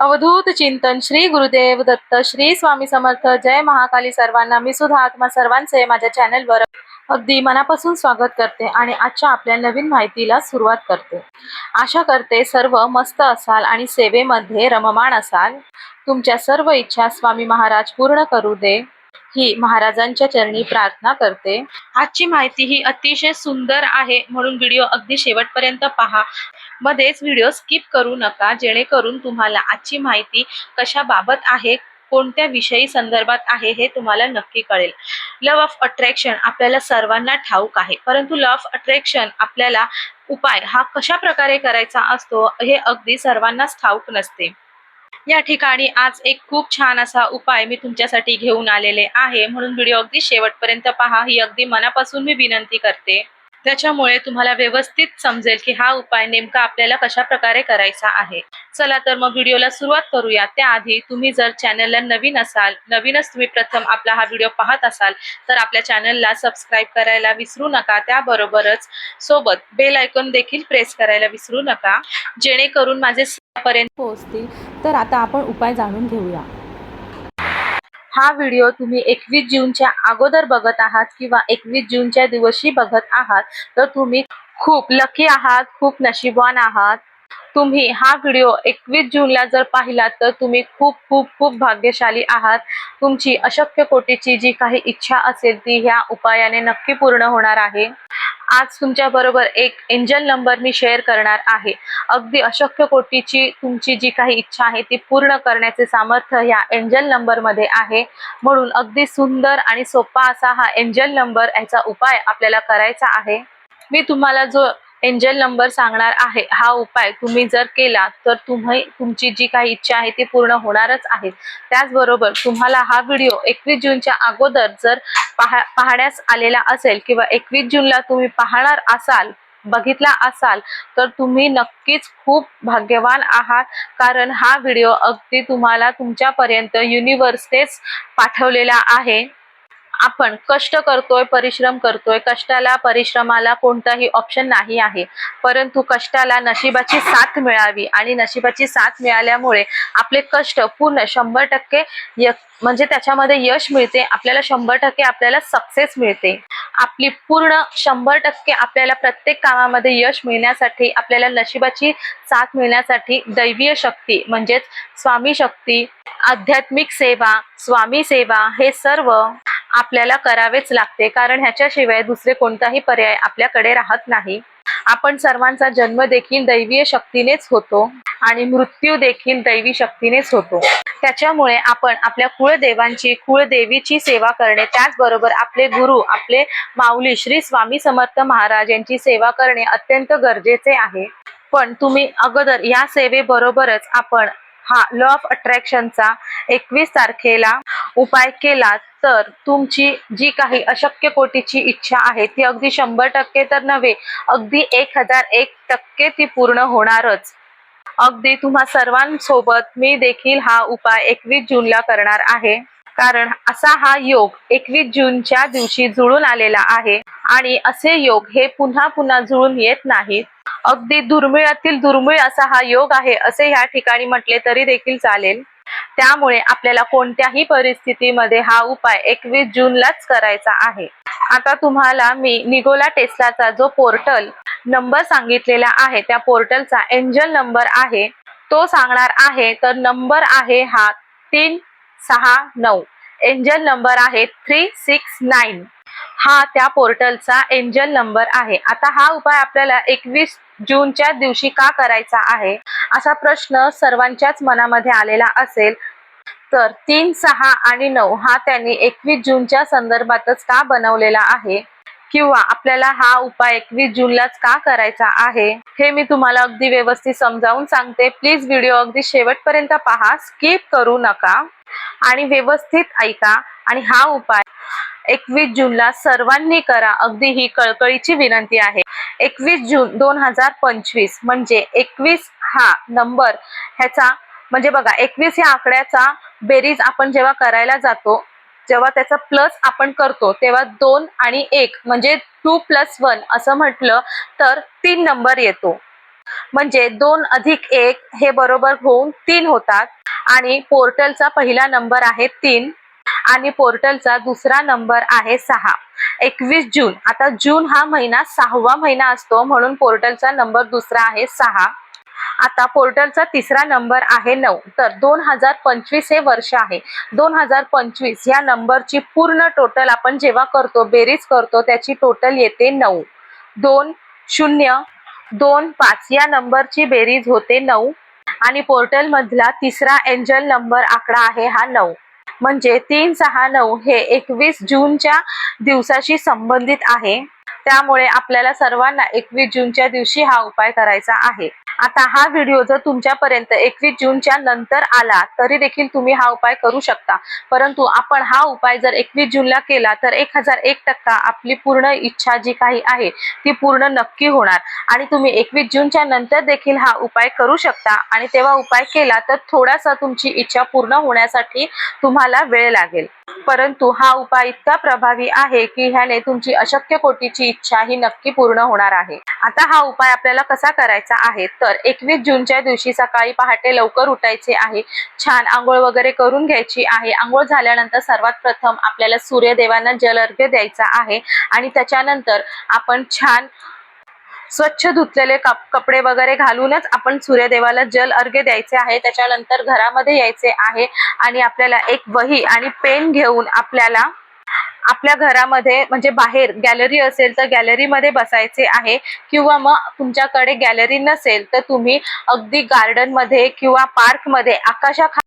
अवधूत चिंतन श्री गुरुदेव दत्त श्री स्वामी समर्थ जय महाकाली सर्वांना. मी सुद्धा आत्मा सर्वांचे माझ्या चॅनलवर अगदी मनापासून स्वागत करते आणि आजच्या आपल्या नवीन माहितीला सुरुवात करते. आशा करते सर्व मस्त असाल आणि सेवेमध्ये रममाण असाल. तुमच्या सर्व इच्छा स्वामी महाराज पूर्ण करू दे. ही महाराजांच्या चरणी प्रार्थना करते. आजची माहिती ही अतिशय सुंदर आहे म्हणून व्हिडिओ अगदी शेवटपर्यंत पहा. मध्येच व्हिडिओ स्किप करू नका जेणेकरून तुम्हाला आजची माहिती कशाबाबत आहे कोणत्या विषयी संदर्भात आहे हे तुम्हाला नक्की कळेल. लव ऑफ अट्रॅक्शन आपल्याला सर्वांना ठाऊक आहे परंतु लव ऑफ अट्रॅक्शन आपल्याला उपाय हा कशा प्रकारे करायचा असतो हे अगदी सर्वांनाच ठाऊक नसते. या ठिकाणी आज एक खूप छान असा उपाय मी तुमच्यासाठी घेऊन आलेले आहे. म्हणून व्हिडिओ अगदी शेवटपर्यंत पहा. ही अगदी मनापासून मी विनंती करते. त्याच्यामुळे तुम्हाला व्यवस्थित समजेल की हा उपाय नेमका आपल्याला कशा प्रकारे करायचा आहे. चला तर मग व्हिडिओला सुरुवात करूया. त्याआधी तुम्ही जर चॅनलला नवीन असाल नवीनच तुम्ही प्रथम आपला हा व्हिडिओ पाहत असाल तर आपल्या चॅनलला सबस्क्राईब करायला विसरू नका. त्याबरोबरच सोबत बेल आयकॉन देखील प्रेस करायला विसरू नका. जेणेकरून माझे पर्यंत पोहोचतील. तर आता आपण उपाय जाणून घेऊया. हा व्हिडिओ तुम्ही एकवीस जूनच्या अगोदर बघत आहात किंवा एकवीस जूनच्या दिवशी बघत आहात तर तुम्ही खूप लकी आहात खूप नशीबवान आहात. तुम्ही हा व्हिडिओ एकवीस जूनला जर पाहिला तर तुम्ही खूप खूप खूप भाग्यशाली आहात. तुमची अशक्य कोटीची जी काही इच्छा असेल ती ह्या उपायाने नक्की पूर्ण होणार आहे. आज तुमच्या बरोबर एक एंजल नंबर मी शेअर करणार आहे. अगदी अशक्य कोटीची तुमची जी काही इच्छा आहे ती पूर्ण करण्याचे सामर्थ्य ह्या एंजल नंबरमध्ये आहे. म्हणून अगदी सुंदर आणि सोपा असा हा एंजल नंबर याचा उपाय आपल्याला करायचा आहे. मी तुम्हाला जो एंजल नंबर सांगणार आहे. हा उपाय तुम्ही जर केला तर तुम्ही तुमची जी काही इच्छा आहे ती पूर्ण होणारच आहे. त्याचबरोबर तुम्हाला हा व्हिडिओ एकवीस जूनच्या अगोदर जर पाहा पाहण्यास आलेला असेल किंवा एकवीस जूनला तुम्ही पाहणार असाल बघितला असाल तर तुम्ही नक्कीच खूप भाग्यवान आहात. कारण हा व्हिडिओ अगदी तुम्हाला तुमच्यापर्यंत युनिव्हर्सनेच पाठवलेला आहे. आपण कष्ट करतोय परिश्रम करतोय कष्टाला परिश्रमाला कोणताही ऑप्शन नाही आहे. परंतु कष्टाला नशिबाची साथ मिळावी आणि नशिबाची साथ मिळाल्यामुळे आपले कष्ट पूर्ण शंभर टक्के म्हणजे त्याच्यामध्ये यश मिळते आपल्याला शंभर टक्के आपल्याला सक्सेस मिळते. आपली पूर्ण शंभर टक्के आपल्याला प्रत्येक कामामध्ये यश मिळण्यासाठी आपल्याला नशिबाची साथ मिळण्यासाठी दैवीय शक्ती म्हणजेच स्वामी शक्ती आध्यात्मिक सेवा स्वामी सेवा हे सर्व आपल्याला करावेच लागते कारण ह्याच्याशिवाय दुसरे कोणताही पर्याय आपल्याकडे राहत नाही. आपण सर्वांचा जन्म देखील दैवीय शक्तीनेच होतो आणि मृत्यू देखील दैवी शक्तीनेच होतो. त्याच्यामुळे आपण आपल्या कुळदेवांची कुळदेवीची सेवा करणे त्याचबरोबर आपले गुरु आपले माऊली श्री स्वामी समर्थ महाराज यांची सेवा करणे अत्यंत गरजेचे आहे. पण तुम्ही अगोदर या सेवेबरोबरच आपण हा लॉ ऑफ अट्रॅक्शनचा एकवीस तारखेला उपाय केला तर तुमची जी काही अशक्य कोटीची इच्छा आहे ती अगदी शंभर टक्के तर नव्हे अगदी एक हजार एक टक्के ती पूर्ण होणारच. अगदी तुम्हा सर्वांसोबत मी देखील हा उपाय एकवीस जूनला करणार आहे. कारण असा हा योग एकवीस जूनच्या दिवशी जुळून आलेला आहे आणि असे योग हे पुन्हा पुन्हा जुळून येत नाहीत. अगदी दुर्मिळातील दुर्मिळ असा हा योग आहे असे ह्या ठिकाणी म्हटले तरी देखील चालेल. त्यामुळे आपल्याला कोणत्याही परिस्थितीमध्ये हा उपाय एकवीस जूनलाच करायचा आहे. आता तुम्हाला मी निगोला टेस्लाचा जो पोर्टल नंबर सांगितलेला आहे त्या पोर्टलचा एंजल नंबर आहे तो सांगणार आहे तर नंबर आहे हा तीन सहा नऊ. एंजल नंबर आहे थ्री सिक्स नाईन. हा त्या पोर्टलचा एंजल नंबर आहे. आता हा उपाय आपल्याला एकवीस जूनच्या दिवशी का करायचा आहे? असा प्रश्न सर्वांच्याच मनामध्ये आलेला असेल. तर तीन सहा आणि नऊ हा त्यांनी एकवीस जूनच्या संदर्भातच का बनवलेला आहे? किंवा आपल्याला हा उपाय एकवीस जूनलाच का करायचा आहे? हे मी तुम्हाला अगदी व्यवस्थित समजावून सांगते. प्लीज व्हिडिओ अगदी शेवटपर्यंत पहा. स्किप करू नका. आणि व्यवस्थित ऐका. आणि हा उपाय एकवीस जूनला सर्वांनी करा. अगदी ही कळकळीची विनंती आहे. एकवीस जून दोन हजार पंचवीस. म्हणजे एकवीस हा नंबर ह्याचा म्हणजे बघा एकवीस या आकड्याचा बेरीज आपण जेव्हा करायला जातो जेव्हा त्याचा प्लस आपण करतो तेव्हा दोन आणि एक म्हणजे टू प्लस वन असं म्हटलं तर तीन नंबर येतो. म्हणजे दोन अधिक एक हे बरोबर होऊन तीन होतात. आणि पोर्टलचा पहिला नंबर आहे तीन. आणि पोर्टलचा दुसरा नंबर आहे सहा. एकवीस जून. आता जून हा महिना सहावा महिना असतो म्हणून पोर्टलचा नंबर दुसरा आहे सहा. आता पोर्टलचा तिसरा नंबर आहे नऊ. तर दोन हजार पंचवीस हे वर्ष आहे. दोन हजार पंचवीस या नंबरची पूर्ण टोटल आपण जेव्हा करतो बेरीज करतो त्याची टोटल येते नऊ. दोन शून्य दोन पाच या नंबरची बेरीज होते नऊ. आणि पोर्टल मधला तिसरा एंजल नंबर आकडा आहे हा नऊ. म्हणजे तीन सहा नऊ हे एकवीस जूनच्या दिवसाशी संबंधित आहे. त्यामुळे आपल्याला सर्वांना एकवीस जूनच्या दिवशी हा उपाय करायचा आहे. आता हा व्हिडिओ जर तुमच्यापर्यंत एकवीस जूनच्या नंतर आला तरी देखील तुम्ही हा उपाय करू शकता. परंतु आपण हा उपाय जर एकवीस जूनला केला तर एक हजार एक टक्का आपली पूर्ण इच्छा जी काही आहे ती पूर्ण नक्की होणार. आणि तुम्ही एकवीस जूनच्या नंतर देखील हा उपाय करू शकता. आणि तेव्हा उपाय केला तर थोडासा तुमची इच्छा पूर्ण होण्यासाठी तुम्हाला वेळ लागेल. परंतु हा उपाय इतका प्रभावी आहे की ह्याने तुमची अशक्य कोटीची इच्छा ही नक्की पूर्ण होणार आहे. आता हा उपाय आपल्याला कसा करायचा आहे? तर एकवीस जूनच्या दिवशी सकाळी पहाटे लवकर उठायचे आहे. छान आंघोळ वगैरे करून घ्यायची आहे. आंघोळ झाल्यानंतर सर्वात प्रथम आपल्याला सूर्यदेवांना जल अर्घ्य द्यायचा आहे. आणि त्याच्यानंतर आपण छान स्वच्छ धुतलेले कप कपडे वगैरे घालूनच आपण सूर्यदेवाला जल अर्घ्य द्यायचे आहे. त्याच्यानंतर घरामध्ये यायचे आहे आणि आपल्याला एक वही आणि पेन घेऊन आपल्याला आपल्या घरामध्ये म्हणजे बाहेर गॅलरी असेल तर गॅलरीमध्ये बसायचे आहे किंवा मग तुमच्याकडे गॅलरी नसेल तर तुम्ही अगदी गार्डनमध्ये किंवा पार्कमध्ये आकाशाखा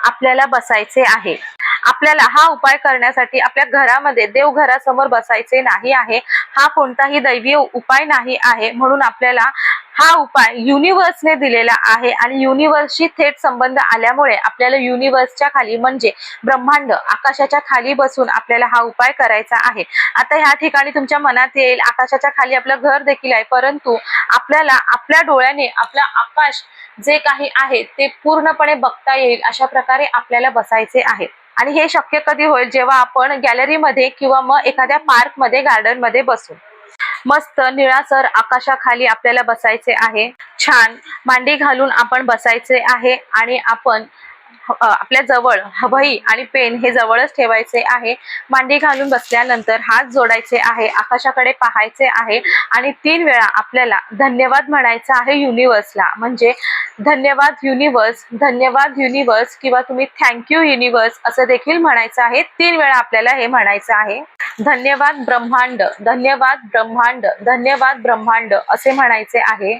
आपल्याला बसायचे आहे. आपल्याला हा उपाय करण्यासाठी आपल्या घरामध्ये देवघरासमोर बसायचे नाही आहे. हा कोणताही दैवीय उपाय नाही आहे. म्हणून आपल्याला हा उपाय युनिव्हर्सने दिलेला आहे. आणि युनिव्हर्सशी थेट संबंध आल्यामुळे आपल्याला युनिव्हर्सच्या खाली म्हणजे ब्रह्मांड आकाशाच्या खाली बसून आपल्याला हा उपाय करायचा आहे. आता ह्या ठिकाणी तुमच्या मनात येईल आकाशाच्या खाली आपलं घर देखील आहे. परंतु आपल्याला आपल्या डोळ्याने आपलं आकाश जे काही आहे ते पूर्णपणे बघता येईल अशा प्रकारे आपल्याला बसायचे आहे. आणि हे शक्य कधी होईल? जेव्हा आपण गॅलरीमध्ये किंवा मग एखाद्या पार्कमध्ये गार्डनमध्ये बसू. मस्त निळासर आकाशाखाली आपल्याला बसायचे आहे. छान. मांडी घालून आपण बसायचे आहे आणि आपण आपल्या जवळ वही आणि पेन हे जवळच ठेवायचे आहे. मांडी घालून बसल्यानंतर हात जोडायचे आहे आकाशाकडे पाहायचे आहे आणि तीन वेळा आपल्याला धन्यवाद म्हणायचं आहे युनिव्हर्सला म्हणजे धन्यवाद युनिव्हर्स धन्यवाद युनिव्हर्स किंवा तुम्ही थँक्यू युनिव्हर्स असं देखील म्हणायचं आहे. तीन वेळा आपल्याला हे म्हणायचं आहे. धन्यवाद ब्रह्मांड धन्यवाद ब्रह्मांड धन्यवाद ब्रह्मांड असे म्हणायचे आहे.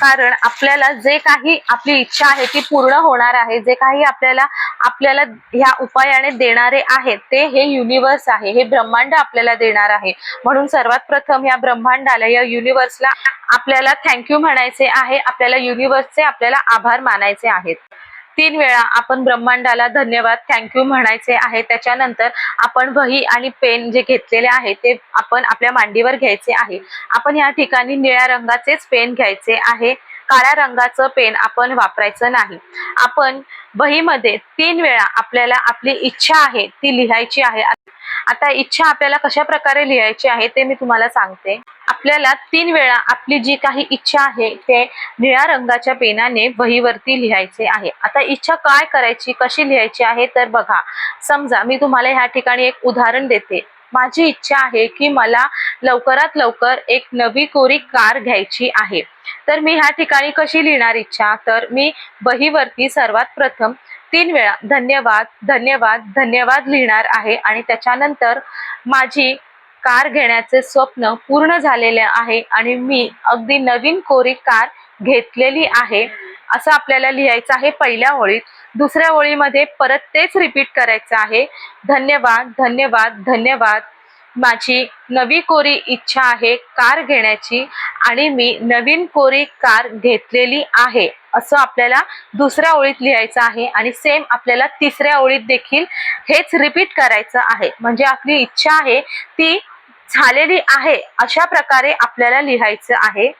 कारण आपल्याला जे काही आपली इच्छा आहे ती पूर्ण होणार आहे. जे काही आपल्याला आपल्याला ह्या उपायाने देणारे आहेत. ते हे युनिव्हर्स आहे. हे ब्रह्मांड आपल्याला देणार आहे. म्हणून सर्वात प्रथम या ब्रह्मांडाला या युनिव्हर्सला आपल्याला थँक्यू म्हणायचे आहे. आपल्याला युनिव्हर्सचे आपल्याला आभार मानायचे आहेत. तीन वेळा आपण ब्रह्मांडाला धन्यवाद थँक्यू म्हणायचे आहे. त्याच्यानंतर आपण वही आणि पेन जे घेतलेले आहे ते आपण आपल्या मांडीवर घ्यायचे आहे. आपण या ठिकाणी निळ्या रंगाचेच पेन घ्यायचे आहे. काळ्या रंगाचं पेन आपण वापरायचं नाही. आपण वहीमध्ये तीन वेळा आपल्याला आपली इच्छा आहे ती लिहायची आहे. आता इच्छा आपल्याला कशा प्रकारे लिहायची आहे ते मी तुम्हाला सांगते. आपल्याला तीन वेळा आपली जी काही इच्छा आहे ते निळ्या रंगाच्या पेनाने वहीवरती लिहायचे आहे. आता इच्छा काय करायची कशी लिहायची आहे तर बघा. समजा मी तुम्हाला ह्या ठिकाणी एक उदाहरण देते. माझी इच्छा आहे की मला लवकरात लवकर एक नवी कोरी कार घ्यायची आहे. तर मी ह्या ठिकाणी कशी लिहिणार इच्छा? तर मी बहीवरती सर्वात प्रथम तीन वेळा धन्यवाद धन्यवाद धन्यवाद लिहिणार आहे आणि त्याच्यानंतर माझी कार घेण्याचे स्वप्न पूर्ण झालेले आहे आणि मी अगदी नवीन कोरी कार घेतलेली आहे. असं आपल्याला लिहायचं आहे पहिल्या ओळीत. दुसऱ्या ओळीमध्ये परत तेच रिपीट करायचं आहे. धन्यवाद धन्यवाद धन्यवाद. माझी नवी कोरी इच्छा आहे कार घेण्याची आणि मी नवीन कोरी कार घेतलेली आहे. असं आपल्याला दुसऱ्या ओळीत लिहायचं आहे आणि सेम आपल्याला तिसऱ्या ओळीत देखील हेच रिपीट करायचं आहे. म्हणजे आपली इच्छा आहे ती झालेली आहे अशा प्रकारे आपल्याला लिहायचं आहे.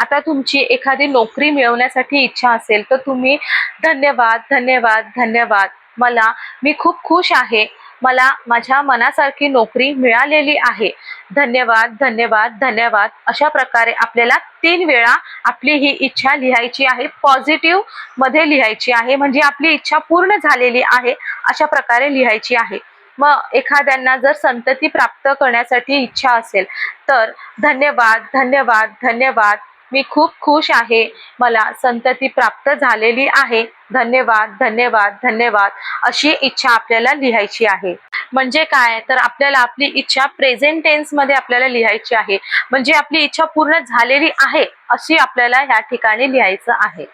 आता तुमची एखादी नोकरी मिळवण्यासाठी इच्छा असेल तर तुम्ही धन्यवाद धन्यवाद धन्यवाद. मला मी खूप खुश आहे. मला माझ्या मनासारखी नोकरी मिळालेली आहे. धन्यवाद धन्यवाद धन्यवाद. अशा प्रकारे आपल्याला तीन वेळा आपली ही इच्छा लिहायची आहे. पॉझिटिव्हमध्ये लिहायची आहे. म्हणजे आपली इच्छा पूर्ण झालेली आहे. अशा प्रकारे लिहायची आहे. मग एखाद्यांना जर संतती प्राप्त करण्यासाठी इच्छा असेल तर धन्यवाद धन्यवाद धन्यवाद. मी खूप खुश आहे. मला संतती प्राप्त झालेली आहे. धन्यवाद धन्यवाद धन्यवाद अशी इच्छा आपल्याला लिहायची आहे. म्हणजे काय? तर आपल्याला आपली इच्छा प्रेझेंट टेन्समध्ये आपल्याला लिहायची आहे. म्हणजे आपली इच्छा पूर्ण झालेली आहे अशी आपल्याला ह्या ठिकाणी लिहायचं आहे.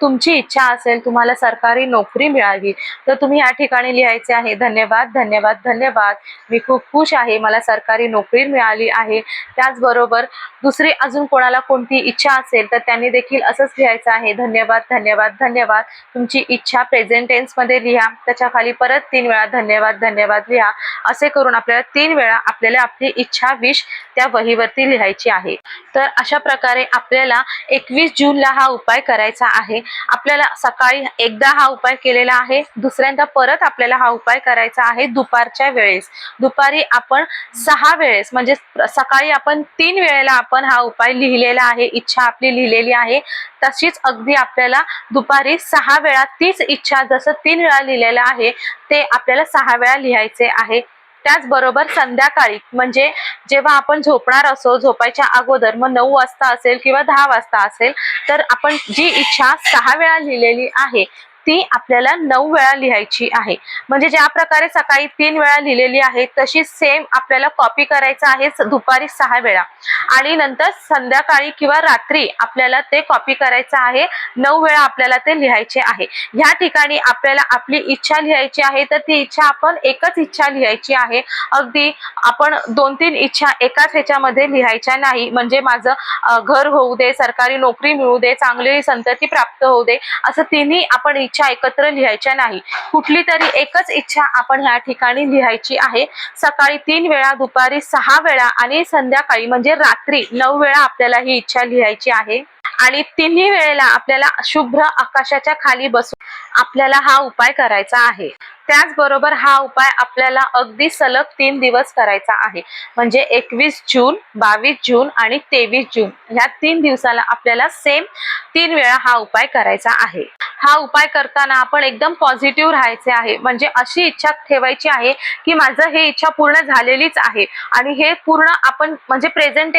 तुमची इच्छा असेल तुम्हाला सरकारी नोकरी मिळावी तर तुम्ही या ठिकाणी लिहायचे आहे. धन्यवाद धन्यवाद धन्यवाद. मी खूप खुश आहे मला सरकारी नोकरी मिळाली आहे. त्याचबरोबर दुसरी अजून कोणाला कोणती इच्छा असेल तर त्यांनी देखील असंच लिहायचं आहे. धन्यवाद धन्यवाद धन्यवाद. तुमची इच्छा प्रेझेंट टेन्समध्ये लिहा. त्याच्याखाली परत तीन वेळा धन्यवाद धन्यवाद लिहा. असे करून आपल्याला तीन वेळा आपल्याला आपली इच्छा विश त्या वहीवरती लिहायची आहे. तर अशा प्रकारे आपल्याला एकवीस जूनला हा उपाय करायचा आहे. आपल्याला सकाळी एकदा हा उपाय केलेला आहे. दुसऱ्यांदा परत आपल्याला हा उपाय करायचा आहे दुपारच्या वेळेस. दुपारी आपण सहा वेळेस म्हणजे सकाळी आपण तीन वेळेला आपण हा उपाय लिहिलेला आहे. इच्छा आपली लिहिलेली आहे. तशीच अगदी आपल्याला दुपारी सहा वेळा तीच इच्छा जसं तीन वेळा लिहिलेलं आहे ते आपल्याला सहा वेळा लिहायचे आहे. त्याचबरोबर संध्याकाळी म्हणजे जेव्हा आपण झोपणार असो झोपायच्या अगोदर मग नऊ वाजता असेल किंवा दहा वाजता असेल तर आपण जी इच्छा सहा वेळा लिहिलेली आहे ती आपल्याला नऊ वेळा लिहायची आहे. म्हणजे ज्या प्रकारे सकाळी तीन वेळा लिहिलेली आहे तशी सेम आपल्याला कॉपी करायचं आहे दुपारी सहा वेळा. आणि नंतर संध्याकाळी किंवा रात्री आपल्याला ते कॉपी करायचं आहे नऊ वेळा आपल्याला ते लिहायचे आहे. ह्या ठिकाणी आपल्याला आपली इच्छा लिहायची आहे तर ती इच्छा आपण एकच इच्छा लिहायची आहे. अगदी आपण दोन तीन इच्छा एकाच ह्याच्यामध्ये लिहायच्या नाही. म्हणजे माझं घर होऊ दे सरकारी नोकरी मिळू दे चांगली संतती प्राप्त होऊ दे असं तिन्ही आपण इच्छा एकत्र लिहायच्या नाही. कुठली तरी एकच इच्छा आपण ह्या ठिकाणी लिहायची आहे. सकाळी तीन वेळा दुपारी सहा वेळा आणि संध्याकाळी म्हणजे रात्री नऊ वेळा आपल्याला ही इच्छा लिहायची आहे. आणि तिन्ही वेळेला आपल्याला शुभ्र आकाशाच्या खाली बसून आपल्याला हा उपाय करायचा आहे. त्याचबरोबर हा उपाय आपल्याला अगदी सलग तीन दिवस करायचा आहे. म्हणजे एकवीस जून बावीस जून आणि तेवीस जून. ह्या तीन दिवसाला आपल्याला सेम तीन वेळा हा उपाय करायचा आहे. हा उपाय करताना आपण एकदम पॉझिटिव्ह राहायचे आहे. म्हणजे अशी इच्छा ठेवायची आहे की माझं हे इच्छा पूर्ण झालेलीच आहे. आणि हे पूर्ण आपण म्हणजे प्रेझेंट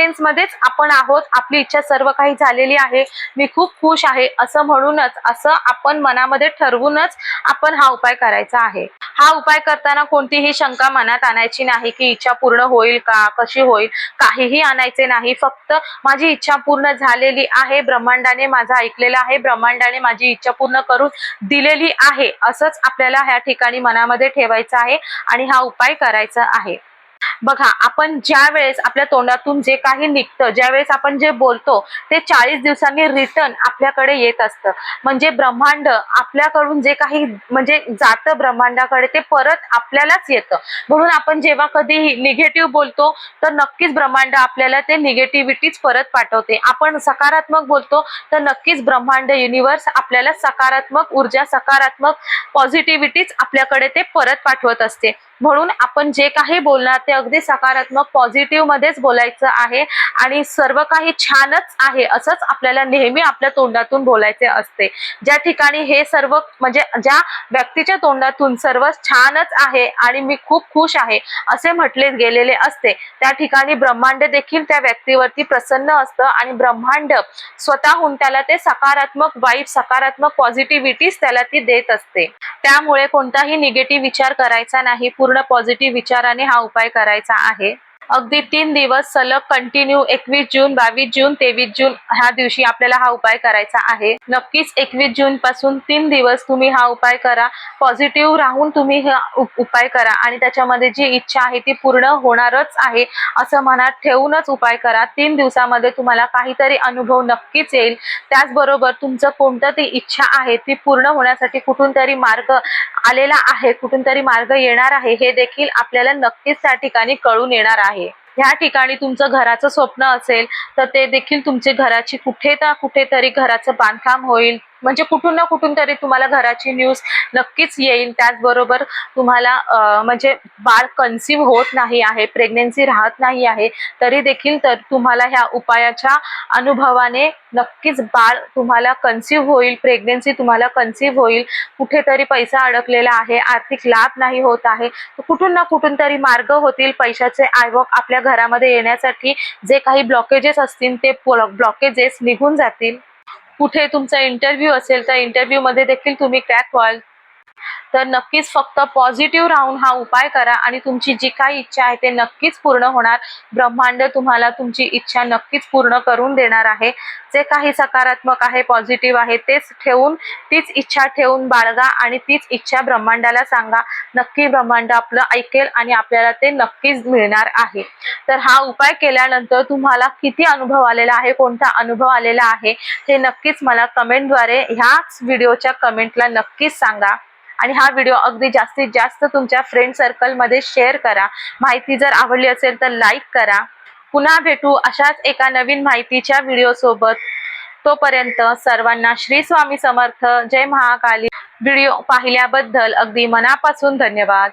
आपण आहोत. आपली इच्छा सर्व काही झालेली आहे. मी खूप खुश आहे. असं म्हणूनच असं आपण मनामध्ये ठरवूनच आपण हा उपाय करायचा आहे. हा उपाय करताना कोणतीही शंका मनात आणायची नाही की इच्छा पूर्ण होईल का कशी होईल काहीही आणायचे नाही. फक्त माझी इच्छा पूर्ण झालेली आहे ब्रह्मांडाने माझा ऐकलेलं आहे ब्रह्मांडाने माझी इच्छा पूर्ण करून दिलेली आहे असंच आपल्याला ह्या ठिकाणी मनामध्ये ठेवायचं आहे आणि हा उपाय करायचा आहे. बघा आपण ज्या वेळेस आपल्या तोंडातून जे काही निघतं ज्या वेळेस आपण जे बोलतो ते चाळीस दिवसांनी रिटर्न आपल्याकडे येत असतं. म्हणजे ब्रह्मांड आपल्याकडून जे काही म्हणजे जातं ब्रह्मांडाकडे ते परत आपल्यालाच येतं. म्हणून आपण जेव्हा कधीही निगेटिव्ह बोलतो तर नक्कीच ब्रह्मांड आपल्याला ते निगेटिव्हिटीच परत पाठवते. आपण सकारात्मक बोलतो तर नक्कीच ब्रह्मांड युनिव्हर्स आपल्याला सकारात्मक ऊर्जा सकारात्मक पॉझिटिव्हिटीच आपल्याकडे ते परत पाठवत असते. म्हणून आपण जे काही बोलणार ते अगदी सकारात्मक पॉझिटिव्ह मध्येच बोलायचं आहे. आणि सर्व काही छानच आहे असंच आपल्याला नेहमी आपल्या तोंडातून बोलायचे असते. ज्या ठिकाणी हे सर्व म्हणजे ज्या व्यक्तीच्या तोंडातून सर्व छानच आहे आणि मी खूप खुश आहे असे म्हटले गेलेले असते. त्या ठिकाणी ब्रह्मांड देखील त्या व्यक्तीवरती प्रसन्न असतं आणि ब्रह्मांड स्वतःहून त्याला ते सकारात्मक वाईट सकारात्मक पॉझिटिव्हिटीज त्याला ती देत असते. त्यामुळे कोणताही निगेटिव्ह विचार करायचा नाही. पूर्ण पॉझिटिव्ह विचाराने हा उपाय करायचा आहे. अगदी तीन दिवस सलग कंटिन्यू एकवीस जून बावीस जून तेवीस जून ह्या दिवशी आपल्याला हा उपाय करायचा आहे. नक्कीच एकवीस जून पासून तीन दिवस तुम्ही हा उपाय करा. पॉझिटिव्ह राहून तुम्ही हा उपाय करा आणि त्याच्यामध्ये जी इच्छा आहे ती पूर्ण होणारच आहे असं मनात ठेवूनच उपाय करा. तीन दिवसामध्ये तुम्हाला काहीतरी अनुभव नक्कीच येईल. त्याचबरोबर तुमचं कोणतं ती इच्छा आहे ती पूर्ण होण्यासाठी कुठून तरी मार्ग आलेला आहे कुठून तरी मार्ग येणार आहे हे देखील आपल्याला नक्कीच त्या ठिकाणी कळून येणार आहे. ह्या ठिकाणी तुमचं घराचं स्वप्न असेल तर ते देखील तुमचे घराची कुठे ना कुठेतरी घराचं बांधकाम होईल. म्हणजे कुठून ना कुठून तरी तुम्हाला घराची न्यूज नक्कीच येईल. त्याचबरोबर तुम्हाला म्हणजे बाळ कन्सिव्ह होत नाही आहे प्रेग्नेन्सी राहत नाही आहे तरी देखील तर तुम्हाला ह्या उपायाच्या अनुभवाने नक्कीच बाळ तुम्हाला कन्सिव्ह होईल प्रेग्नेन्सी तुम्हाला कन्सिव्ह होईल. कुठेतरी पैसा अडकलेला आहे आर्थिक लाभ नाही होत आहे. तर कुठून ना कुठून तरी मार्ग होतील पैशाचे आयवॉक आपल्या घरामध्ये येण्यासाठी. जे काही ब्लॉकेजेस असतील ते ब्लॉकेजेस निघून जातील. कुठे तुमचा इंटरव्ह्यू असेल त्या इंटरव्ह्यू मध्ये देखील तुम्ही क्रॅक व्हाल. तर नक्कीच फक्त पॉझिटिव्ह राहून हा उपाय करा आणि तुमची जी काही इच्छा आहे ते नक्कीच पूर्ण होणार. ब्रह्मांड तुम्हाला तुमची इच्छा नक्कीच पूर्ण करून देणार आहे. जे काही सकारात्मक आहे पॉझिटिव्ह आहे तेच ठेवून तीच इच्छा ठेवून बाळगा आणि तीच इच्छा ब्रह्मांडाला सांगा. नक्की ब्रह्मांड आपलं ऐकेल आणि आपल्याला ते नक्कीच मिळणार आहे. तर हा उपाय केल्यानंतर तुम्हाला किती अनुभव आलेला आहे कोणता अनुभव आलेला आहे हे नक्कीच मला कमेंटद्वारे ह्याच व्हिडिओच्या कमेंटला नक्कीच सांगा. आणि हा व्हिडिओ अगदी जास्तीत जास्त तुमच्या फ्रेंड सर्कलमध्ये शेअर करा. माहिती जर आवडली असेल तर लाईक करा. पुन्हा भेटू अशाच एका नवीन माहितीच्या व्हिडिओसोबत तोपर्यंत सर्वांना श्री स्वामी समर्थ. जय महाकाली. व्हिडिओ पाहिल्याबद्दल अगदी मनापासून धन्यवाद.